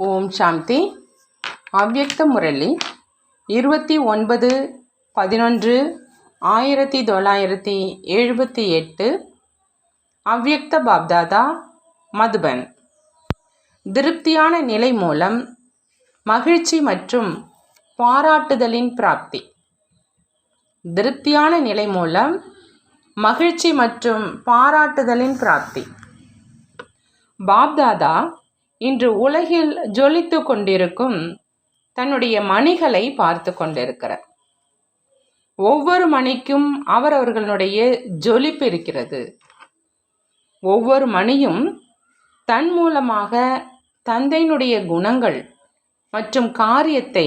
ஓம் சாந்தி. அவ்வக்த முரளி. இருபத்தி ஒன்பது பதினொன்று ஆயிரத்தி தொள்ளாயிரத்தி எழுபத்தி எட்டு. அவ்யக்த பாப்தாதா மதுபன். திருப்தியான நிலை மூலம் மகிழ்ச்சி மற்றும் பாராட்டுதலின் பிராப்தி. திருப்தியான நிலை மூலம் மகிழ்ச்சி மற்றும் பாராட்டுதலின் பிராப்தி. பாப்தாதா இன்று உலகில் ஜொலித்து கொண்டிருக்கும் தன்னுடைய மணிகளை பார்த்து கொண்டிருக்கிறார். ஒவ்வொரு மணிக்கும் அவரவர்களுடைய ஜொலிப்பு இருக்கிறது. ஒவ்வொரு மணியும் தன் மூலமாக தந்தையினுடைய குணங்கள் மற்றும் காரியத்தை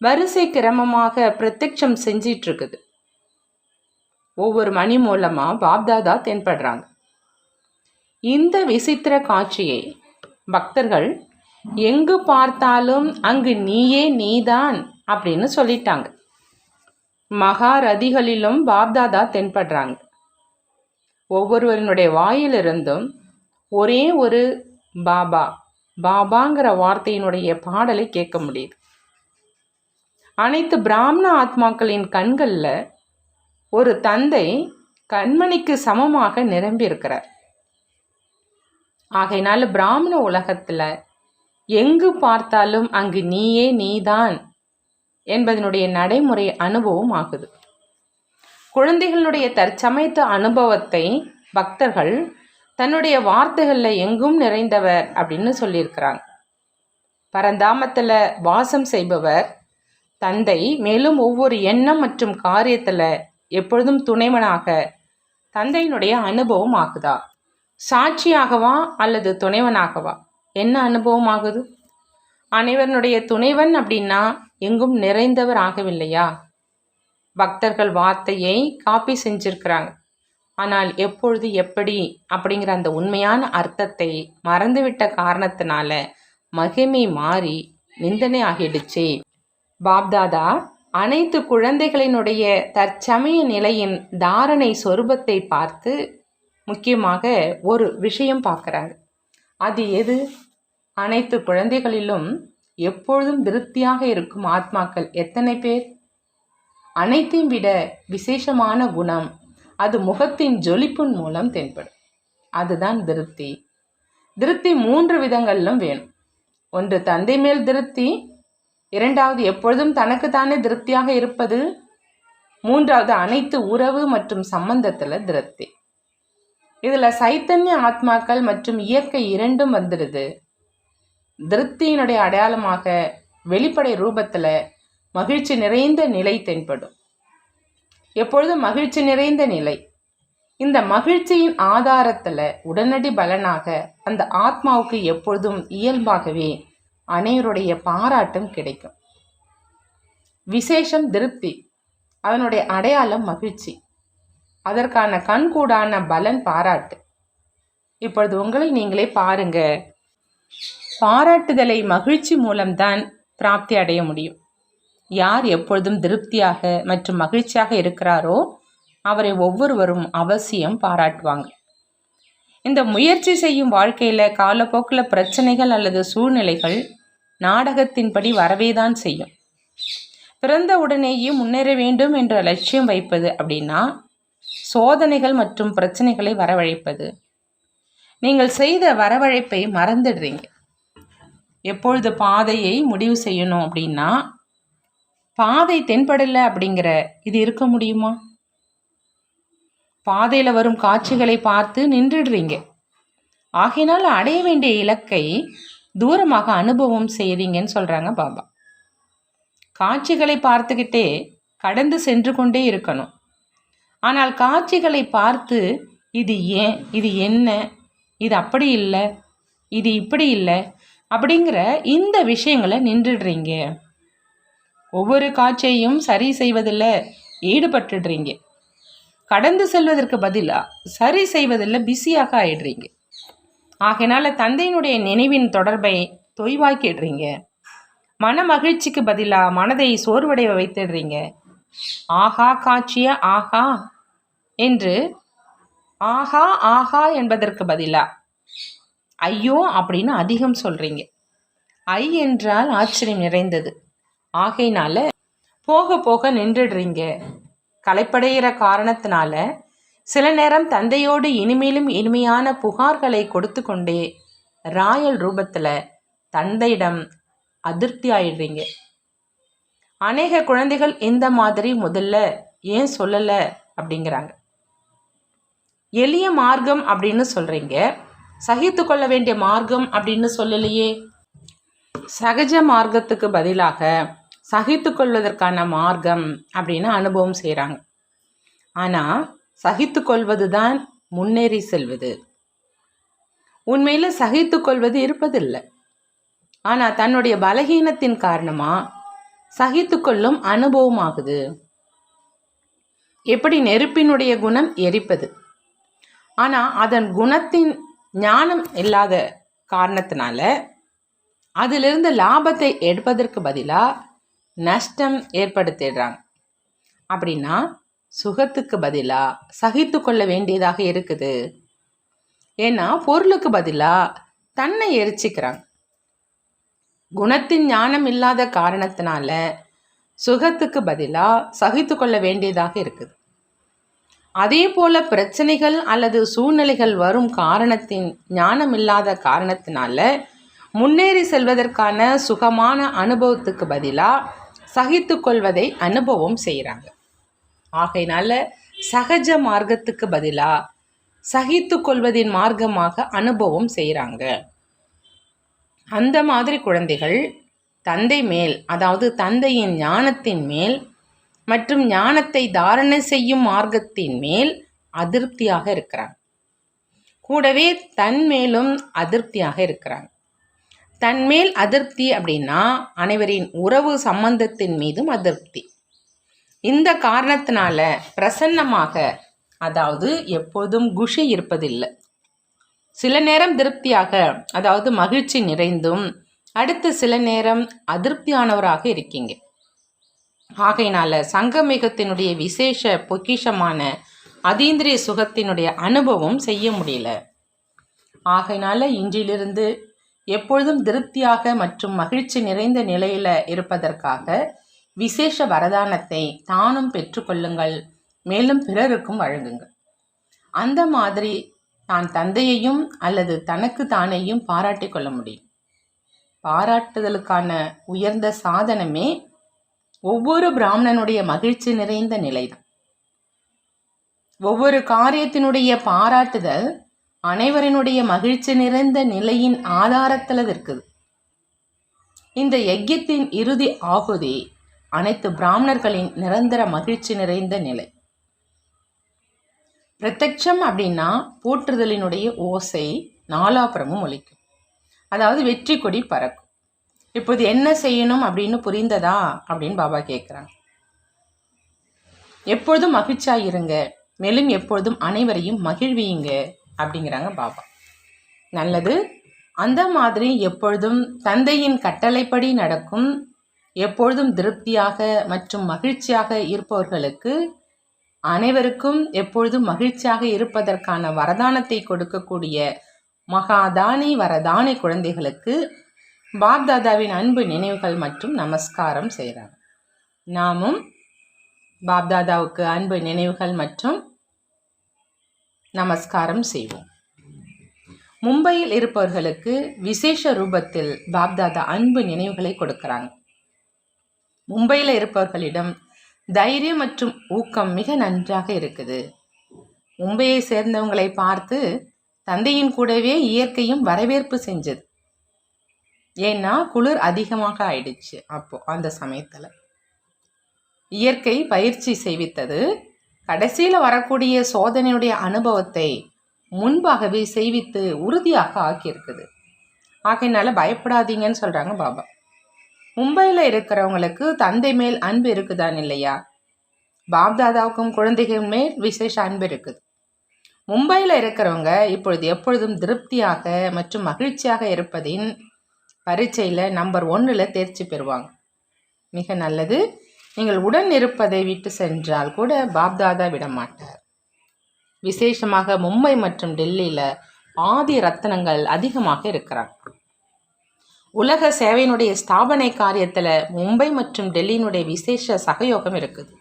வரிசை கிரமமாக பிரத்யட்சம் செஞ்சிட்டு இருக்குது ஒவ்வொரு மணி மூலமாக பாப்தாதா தென்படுறாங்க. இந்த விசித்திர காட்சியை பக்தர்கள் எங்கு பார்த்தாலும் அங்கு நீயே நீதான் அப்படின்னு சொல்லிட்டாங்க. மகாரதிகளிலும் பாப்தாதா தென்படுறாங்க. ஒவ்வொருவரினுடைய வாயிலிருந்தும் ஒரே ஒரு பாபா பாபாங்கிற வார்த்தையினுடைய பாடலை கேட்க முடியுது. அனைத்து பிராமண ஆத்மாக்களின் கண்களில் ஒரு தந்தை கண்மணிக்கு சமமாக நிரம்பியிருக்கிறார். ஆகையினால பிராமண உலகத்தில் எங்கு பார்த்தாலும் அங்கு நீயே நீதான் என்பதனுடைய நடைமுறை அனுபவம் ஆகுது. குழந்தைகளுடைய தற்சமயத்து அனுபவத்தை பக்தர்கள் தன்னுடைய வார்த்தைகளில் எங்கும் நிறைந்தவர் அப்படின்னு சொல்லியிருக்கிறாங்க. பரந்தாமத்தில் வாசம் செய்பவர் தந்தை மேலும் ஒவ்வொரு எண்ணம் மற்றும் காரியத்தில் எப்பொழுதும் துணைவனாக தந்தையினுடைய அனுபவம் ஆகுதா? சாட்சியாகவா அல்லது துணைவனாகவா? என்ன அனுபவம் ஆகுது அனைவருடைய துணைவன் அப்படின்னா எங்கும் நிறைந்தவர் ஆகவில்லையா? பக்தர்கள் வார்த்தையை காப்பி செஞ்சிருக்கிறாங்க. ஆனால் எப்பொழுது எப்படி அப்படிங்கிற அந்த உண்மையான அர்த்தத்தை மறந்துவிட்ட காரணத்தினால மகிமை மாறி நிந்தனை ஆகிடுச்சே. பாப்தாதா அனைத்து குழந்தைகளினுடைய தற்சமய நிலையின் தாரணை சொரூபத்தை பார்த்து முக்கியமாக ஒரு விஷயம் பார்க்குறாரு. அது எது? அனைத்து குழந்தைகளிலும் எப்பொழுதும் திருப்தியாக இருக்கும் ஆத்மாக்கள் எத்தனை பேர்? அனைத்தையும் விட விசேஷமான குணம் அது முகத்தின் ஜொலிப்பின் மூலம் தென்படும். அதுதான் திருப்தி திருப்தி மூன்று விதங்களிலும் வேணும். ஒன்று தந்தை மேல் திருப்தி இரண்டாவது எப்பொழுதும் தனக்குத்தானே திருப்தியாக இருப்பது. மூன்றாவது அனைத்து உறவு மற்றும் சம்பந்தத்தில் திருப்தி இதில் சைத்தன்ய ஆத்மாக்கள் மற்றும் இயற்கை இரண்டும் வந்துடுது. திருப்தியினுடைய அடையாளமாக வெளிப்படை ரூபத்தில் மகிழ்ச்சி நிறைந்த நிலை தென்படும். எப்பொழுதும் மகிழ்ச்சி நிறைந்த நிலை? இந்த மகிழ்ச்சியின் ஆதாரத்தில் உடனடி பலனாக அந்த ஆத்மாவுக்கு எப்பொழுதும் இயல்பாகவே அனைவருடைய பாராட்டும் கிடைக்கும். விசேஷம் திருப்தி அதனுடைய அடையாளம் மகிழ்ச்சி. அதற்கான கண்கூடான பலன் பாராட்டு. இப்பொழுது உங்களை நீங்களே பாருங்க. பாராட்டுதலை மகிழ்ச்சி மூலம்தான் பிராப்தி அடைய முடியும். யார் எப்பொழுதும் திருப்தியாக மற்றும் மகிழ்ச்சியாக இருக்கிறாரோ அவரை ஒவ்வொருவரும் அவசியம் பாராட்டுவாங்க. இந்த முயற்சி செய்யும் வாழ்க்கையில் காலப்போக்கில் பிரச்சனைகள் அல்லது சூழ்நிலைகள் நாடகத்தின்படி வரவே தான் செய்யும். பிறந்த உடனேயே முன்னேற வேண்டும் என்ற லட்சியம் வைப்பது அப்படின்னா சோதனைகள் மற்றும் பிரச்சனைகளை வரவழைப்பது. நீங்கள் செய்த வரவழைப்பை மறந்துடுறீங்க. எப்பொழுது பாதையை முடிவு செய்யணும் அப்படின்னா பாதை தென்படலை அப்படிங்கிற இது இருக்க முடியுமா? பாதையில் வரும் காட்சிகளை பார்த்து நின்றுடுறீங்க. ஆகையினால் அடைய வேண்டிய இலக்கை தூரமாக அனுபவம் செய்கிறீங்கன்னு சொல்கிறாங்க பாபா. காட்சிகளை பார்த்துக்கிட்டே கடந்து சென்று கொண்டே இருக்கணும். ஆனால் காட்சிகளை பார்த்து இது ஏன்? இது என்ன? இது அப்படி இல்லை. இது இப்படி இல்லை. அப்படிங்கிற இந்த விஷயங்களை நின்றுடுறீங்க. ஒவ்வொரு காட்சியையும் சரி செய்வதில் ஈடுபட்டுடுறீங்க. கடந்து செல்வதற்கு பதிலாக சரி செய்வதில் பிஸியாக ஆயிடுறீங்க. ஆகையினால தந்தையினுடைய நினைவின் தொடர்பை தொய்வாக்கிடுறீங்க. மன மகிழ்ச்சிக்கு பதிலாக மனதை சோர்வடைய வைத்துடுறீங்க. ஆஹா காட்சிய ஆஹா. என்று ஆஹா ஆஹா என்பதற்கு பதிலாக ஐயோ அப்படின்னு அதிகம் சொல்கிறீங்க ஐ என்றால் ஆச்சரியம் நிறைந்தது. ஆகையினால போக போக நின்றுடுறீங்க. களைப்படைகிற காரணத்தினால சில நேரம் தந்தையோடு இனிமேலும் இனிமையான புகார்களை கொடுத்து கொண்டே ராயல் ரூபத்தில் தந்தையிடம் அதிருப்தி ஆயிடுறீங்க. அநேக குழந்தைகள் இந்த மாதிரி முதல்ல ஏன் சொல்லலை அப்படிங்கிறாங்க. எளிய மார்க்கம் அப்படின்னு சொல்கிறீங்க சகித்து கொள்ள வேண்டிய மார்க்கம் அப்படின்னு சொல்லலையே. சகஜ மார்க்கத்துக்கு பதிலாக சகித்து கொள்வதற்கான மார்க்கம் அப்படின்னு அனுபவம் செய்கிறாங்க ஆனால் சகித்து கொள்வது தான் முன்னேறி செல்வது. உண்மையில் சகித்து கொள்வது இருப்பதில்லை. ஆனால் தன்னுடைய பலகீனத்தின் காரணமாக சகித்து கொள்ளும் அனுபவமாகுது. எப்படி நெருப்பினுடைய குணம் எரிப்பது? ஆனால் அதன் குணத்தின் ஞானம் இல்லாத காரணத்தினால அதிலிருந்து லாபத்தை எடுப்பதற்கு பதிலாக நஷ்டம் ஏற்படுத்திடுறாங்க. அப்படின்னா சுகத்துக்கு பதிலாக சகித்து கொள்ள வேண்டியதாக இருக்குது. ஏன்னா பொருளுக்கு பதிலாக தன்னை எரிச்சிக்கிறாங்க. குணத்தின் ஞானம் இல்லாத காரணத்தினால சுகத்துக்கு பதிலாக சகித்து கொள்ள வேண்டியதாக இருக்குது. அதே போல பிரச்சனைகள் அல்லது சூழ்நிலைகள் வரும் காரணத்தின் ஞானம் இல்லாத காரணத்தினால முன்னேறி செல்வதற்கான சுகமான அனுபவத்துக்கு பதிலாக சகித்து கொள்வதை அனுபவம் செய்கிறாங்க ஆகையினால சகஜ மார்க்கத்துக்கு பதிலாக சகித்து கொள்வதின் மார்க்கமாக அனுபவம் செய்கிறாங்க அந்த மாதிரி குழந்தைகள் தந்தை மேல் அதாவது தந்தையின் ஞானத்தின் மேல் மற்றும் ஞானத்தை தாரணை செய்யும் மார்க்கத்தின் மேல் அதிருப்தியாக இருக்கிறாங்க கூடவே தன் மேலும் அதிருப்தியாக இருக்கிறாங்க தன்மேல் அதிருப்தி அப்படின்னா அனைவரின் உறவு சம்பந்தத்தின் மீதும் அதிருப்தி. இந்த காரணத்தினால பிரசன்னமாக அதாவது எப்போதும் குஷி இருப்பதில்லை. சில நேரம் திருப்தியாக அதாவது மகிழ்ச்சி நிறைந்தும் அடுத்து சில நேரம் அதிருப்தியானவராக இருக்கீங்க. ஆகையினால சங்கமிகத்தினுடைய விசேஷ பொக்கிஷமான அதீந்திரிய சுகத்தினுடைய அனுபவம் செய்ய முடியல. ஆகையினால இன்றிலிருந்து எப்பொழுதும் திருப்தியாக மற்றும் மகிழ்ச்சி நிறைந்த நிலையில் இருப்பதற்காக விசேஷ வரதானத்தை தானும் பெற்றுக்கொள்ளுங்கள் மேலும் பிறருக்கும் வழங்குங்கள். அந்த மாதிரி தான் தந்தையையும் அல்லது தனக்கு தானேயும் பாராட்டி கொள்ள முடியும். பாராட்டுதலுக்கான உயர்ந்த சாதனமே ஒவ்வொரு பிராமணனுடைய மகிழ்ச்சி நிறைந்த நிலைதான். ஒவ்வொரு காரியத்தினுடைய பாராட்டுதல் அனைவரினுடைய மகிழ்ச்சி நிறைந்த நிலையின் ஆதாரத்தில் இருக்குது. இந்த யஜ்யத்தின் இறுதி ஆகுதி அனைத்து பிராமணர்களின் நிரந்தர மகிழ்ச்சி நிறைந்த நிலை. பிரத்யட்சம் அப்படின்னா போற்றுதலினுடைய ஓசை நாலாபுரமும் ஒலிக்கும். அதாவது வெற்றி கொடி பறக்கும். இப்போது என்ன செய்யணும் அப்படின்னு புரிந்ததா அப்படின்னு பாபா கேட்குறாங்க எப்பொழுதும் மகிழ்ச்சியாக இருங்க மேலும் எப்பொழுதும் அனைவரையும் மகிழ்வியுங்க அப்படிங்கிறாங்க பாபா. நல்லது. அந்த மாதிரி எப்பொழுதும் தந்தையின் கட்டளைப்படி நடக்கும். எப்பொழுதும் திருப்தியாக மற்றும் மகிழ்ச்சியாக இருப்பவர்களுக்கு அனைவருக்கும் எப்பொழுதும் மகிழ்ச்சியாக இருப்பதற்கான வரதானத்தை கொடுக்கக்கூடிய மகாதானி வரதானி குழந்தைகளுக்கு பாப்தாதாவின் அன்பு நினைவுகள் மற்றும் நமஸ்காரம் செய்கிறாங்க நாமும் பாப்தாதாவுக்கு அன்பு நினைவுகள் மற்றும் நமஸ்காரம் செய்வோம். மும்பையில் இருப்பவர்களுக்கு விசேஷ ரூபத்தில் பாப்தாதா அன்பு நினைவுகளை கொடுக்குறாங்க. மும்பையில் இருப்பவர்களிடம் தைரியம் மற்றும் ஊக்கம் மிக நன்றாக இருக்குது. மும்பையை சேர்ந்தவங்களை பார்த்து தந்தையின் கூடவே இயற்கையும் வரவேற்பு செஞ்சது. ஏன்னா குளிர் அதிகமாக ஆயிடுச்சு அப்போ அந்த சமயத்தில். இயற்கை பயிற்சி செய்வித்தது கடைசியில் வரக்கூடிய சோதனையுடைய அனுபவத்தை முன்பாகவே செய்வித்து உறுதியாக ஆக்கியிருக்குது. ஆகையினால பயப்படாதீங்கன்னு சொல்கிறாங்க பாபா. மும்பையில் இருக்கிறவங்களுக்கு தந்தை மேல் அன்பு இருக்குதான் இல்லையா? பாப்தாதாவுக்கும் குழந்தைகள் மேல் விசேஷ அன்பு இருக்குது. மும்பையில் இருக்கிறவங்க இப்பொழுது எப்பொழுதும் திருப்தியாக மற்றும் மகிழ்ச்சியாக இருப்பதின் பரீட்சையில் நம்பர் ஒன்றில் தேர்ச்சி பெறுவாங்க. மிக நல்லது. நீங்கள் உடன் இருப்பதை விட்டு சென்றால் கூட பாப்தாதா விட மாட்டார் விசேஷமாக மும்பை மற்றும் டெல்லியில் ஆதி ரத்தனங்கள் அதிகமாக இருக்கிறாங்க. உலக சேவையினுடைய ஸ்தாபனை காரியத்தில் மும்பை மற்றும் டெல்லியினுடைய விசேஷ சகயோகம் இருக்குது.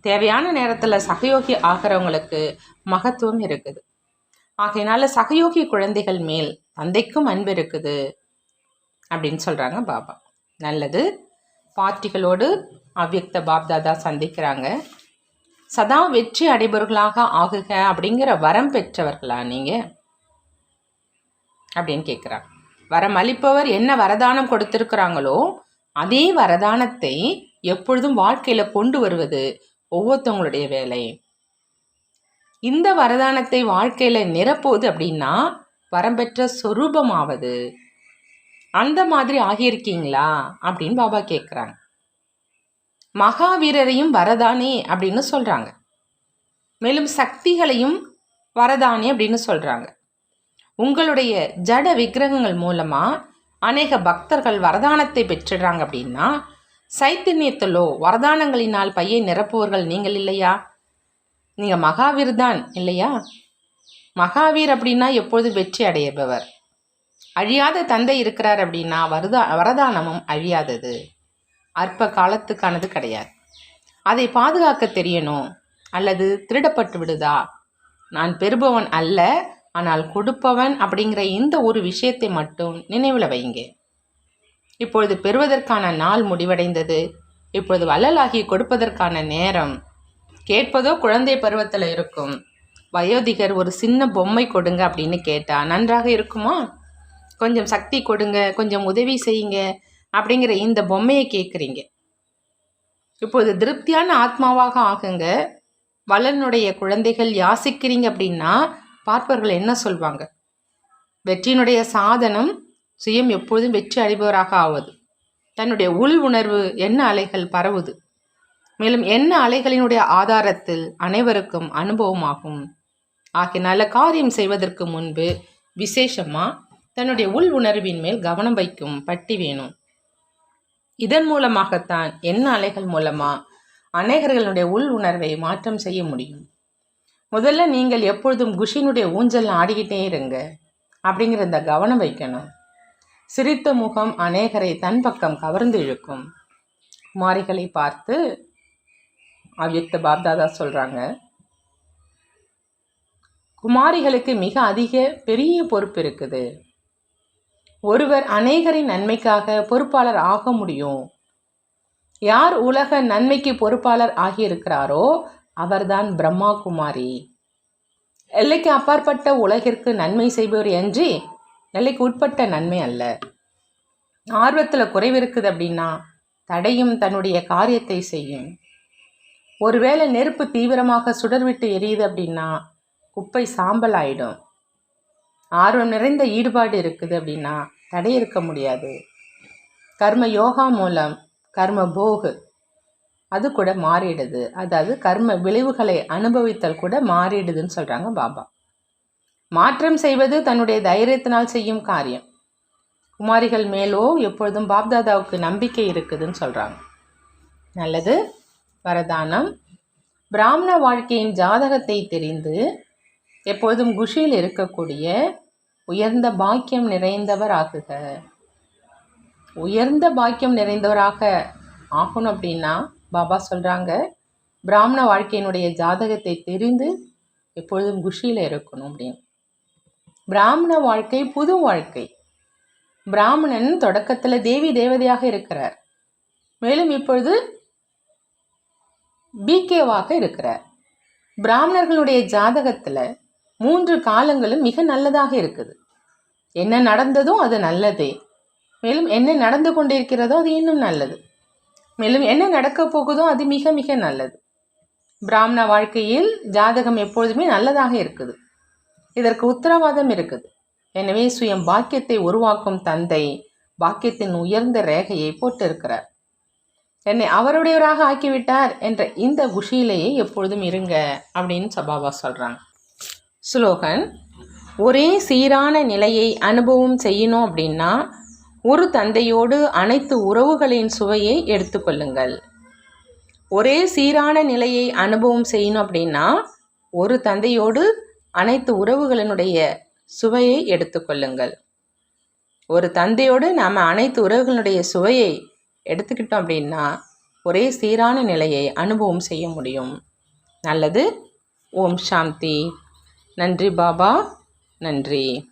தேவையான நேரத்தில் சகயோகி ஆகிறவங்களுக்கு மகத்துவம் இருக்குது. ஆகையினால சகயோகி குழந்தைகள் மேல் தந்தைக்கும் அன்பு இருக்குது. அப்படின்னு சொல்கிறாங்க பாபா. நல்லது. பார்ட்டிகளோடு அவ்யக்த பாப்தாதா சந்திக்கிறாங்க. சதா வெற்றி அடைபவர்களாக ஆகுக அப்படிங்கிற வரம் பெற்றவர்களா நீங்கள் அப்படின்னு கேட்குறாங்க வரம் அளிப்பவர் என்ன வரதானம் கொடுத்துருக்குறாங்களோ அதே வரதானத்தை எப்பொழுதும் வாழ்க்கையில் கொண்டு வருவது ஒவ்வொருத்தவங்களுடைய வேலை. இந்த வரதானத்தை வாழ்க்கையில் நிரப்புவது அப்படின்னா வரம்பெற்ற சொரூபமாவது. அந்த மாதிரி ஆகியிருக்கீங்களா? அப்படின்னு பாபா கேட்குறாங்க மகாவீரரையும் வரதானே அப்படின்னு சொல்கிறாங்க மேலும் சக்திகளையும் வரதானே அப்படின்னு சொல்கிறாங்க உங்களுடைய ஜட விக்கிரகங்கள் மூலமாக அநேக பக்தர்கள் வரதானத்தை பெற்றுடுறாங்க அப்படின்னா சைத்தன்யத்திலோ வரதானங்களினால் பையை நிரப்புவர்கள் நீங்கள் இல்லையா? நீங்கள் மகாவீர் தான் இல்லையா? மகாவீர் அப்படின்னா எப்பொழுதும் வெற்றி அடையபவர் அழியாத தந்தை இருக்கிறார் அப்படின்னா வரதா வரதானமும் அழியாதது. அற்ப காலத்துக்கானது கிடையாது. அதை பாதுகாக்க தெரியணும் அல்லது திருடப்பட்டு விடுதா? நான் பெறுபவன் அல்ல ஆனால் கொடுப்பவன் அப்படிங்கிற இந்த ஒரு விஷயத்தை மட்டும் நினைவில் வைங்க இப்பொழுது பெறுவதற்கான நாள் முடிவடைந்தது. இப்பொழுது வள்ளலாகி கொடுப்பதற்கான நேரம். கேட்பதோ குழந்தை பருவத்தில் இருக்கும். வயோதிகர் ஒரு சின்ன பொம்மை கொடுங்க அப்படின்னு கேட்டால் நன்றாக இருக்குமா? கொஞ்சம் சக்தி கொடுங்க கொஞ்சம் உதவி செய்யுங்க அப்படிங்கிற இந்த பொம்மையை கேட்குறீங்க இப்போது திருப்தியான ஆத்மாவாக ஆகுங்க. வளனுடைய குழந்தைகள் யாசிக்கிறீங்க அப்படின்னா பார்ப்பவர்கள் என்ன சொல்வாங்க? வெற்றியினுடைய சாதனம் சுயம் எப்பொழுதும் வெற்றி அடைபவராக ஆவது. தன்னுடைய உள் உணர்வு என்ன அலைகள் பரவுது? மேலும் என்ன அலைகளினுடைய ஆதாரத்தில் அனைவருக்கும் அனுபவமாகும்? ஆகிய நல்ல காரியம் செய்வதற்கு முன்பு விசேஷமாக தன்னுடைய உள் உணர்வின் மேல் கவனம் வைக்கும் பட்டி வேணும். இதன் மூலமாகத்தான் என்ன அலைகள் மூலமா அநேகர்களுடைய உள் உணர்வை மாற்றம் செய்ய முடியும். முதல்ல நீங்கள் எப்பொழுதும் குஷினுடைய ஊஞ்சல் ஆடிக்கிட்டே இருங்க அப்படிங்கிற இந்த கவனம் வைக்கணும். சிரித்த முகம் அநேகரை தன் பக்கம் கவர்ந்து இழுக்கும். குமாரிகளை பார்த்து அவ்யுக்த பாப்தாதா சொல்கிறாங்க குமாரிகளுக்கு மிக அதிக பெரிய பொறுப்பு இருக்குது. ஒருவர் அநேகரின் நன்மைக்காக பொறுப்பாளர் ஆக முடியும். யார் உலக நன்மைக்கு பொறுப்பாளர் ஆகியிருக்கிறாரோ அவர்தான் பிரம்மா குமாரி எல்லைக்கு அப்பாற்பட்ட உலகிற்கு நன்மை செய்பவர் என்று எல்லைக்கு உட்பட்ட நன்மை அல்ல. ஆர்வத்தில் குறைவு இருக்குது அப்படின்னா தடையும் தன்னுடைய காரியத்தை செய்யும். ஒருவேளை நெருப்பு தீவிரமாக சுடர்விட்டு எரியுது அப்படின்னா குப்பை சாம்பல் ஆயிடும் ஆர்வம் நிறைந்த ஈடுபாடு இருக்குது அப்படின்னா தடை இருக்க முடியாது. கர்ம யோகா மூலம் கர்ம போகு அது கூட மாறிடுது. அதாவது கர்ம விளைவுகளை அனுபவித்தல் கூட மாறிடுதுன்னு சொல்கிறாங்க பாபா. மாற்றம் செய்வது தன்னுடைய தைரியத்தினால் செய்யும் காரியம். குமாரிகள் மேலோ எப்பொழுதும் பாப்தாதாவுக்கு நம்பிக்கை இருக்குதுன்னு சொல்கிறாங்க நல்லது. வரதானம். பிராமண வாழ்க்கையின் ஜாதகத்தை தெரிந்து எப்பொழுதும் குஷியில் இருக்கக்கூடிய உயர்ந்த பாக்கியம் நிறைந்தவர் ஆகுக உயர்ந்த பாக்கியம் நிறைந்தவராக ஆகணும் அப்படின்னா பாபா சொல்கிறாங்க பிராமண வாழ்க்கையினுடைய ஜாதகத்தை தெரிந்து எப்பொழுதும் குஷியில் இருக்கணும் அப்படின்னு. பிராமண வாழ்க்கை புது வாழ்க்கை. பிராமணன் தொடக்கத்தில் தேவி தேவதையாக இருக்கிறார். மேலும் இப்பொழுது பிகேவாக இருக்கிறார். பிராமணர்களுடைய ஜாதகத்தில் மூன்று காலங்களும் மிக நல்லதாக இருக்குது. என்ன நடந்ததோ அது நல்லதே. மேலும் என்ன நடந்து கொண்டிருக்கிறதோ அது இன்னும் நல்லது. மேலும் என்ன நடக்கப் போகுதோ அது மிக மிக நல்லது. பிராமண வாழ்க்கையில் ஜாதகம் எப்பொழுதுமே நல்லதாக இருக்குது. இதற்கு உத்தரவாதம் இருக்குது. எனவே சுயம் பாக்கியத்தை உருவாக்கும் தந்தை பாக்கியத்தின் உயர்ந்த ரேகையை போட்டிருக்கிறார். என்னை அவருடையவராக ஆக்கிவிட்டார் என்ற இந்த குஷியிலேயே எப்பொழுதும் இருங்க அப்படின்னு சபாபா சொல்கிறாங்க ஸ்லோகன் ஒரே சீரான நிலையை அனுபவம் செய்யணும் அப்படின்னா ஒரு தந்தையோடு அனைத்து உறவுகளின் சுவையை எடுத்துக்கொள்ளுங்கள் ஒரே சீரான நிலையை அனுபவம் செய்யணும் அப்படின்னா ஒரு தந்தையோடு அனைத்து உறவுகளினுடைய சுவையை எடுத்துக்கொள்ளுங்கள் ஒரு தந்தையோடு நாம் அனைத்து உறவுகளுடைய சுவையை எடுத்துக்கிட்டோம் அப்படின்னா ஒரே சீரான நிலையை அனுபவம் செய்ய முடியும். நல்லது. ஓம் சாந்தி. நன்றி பாபா நன்றி.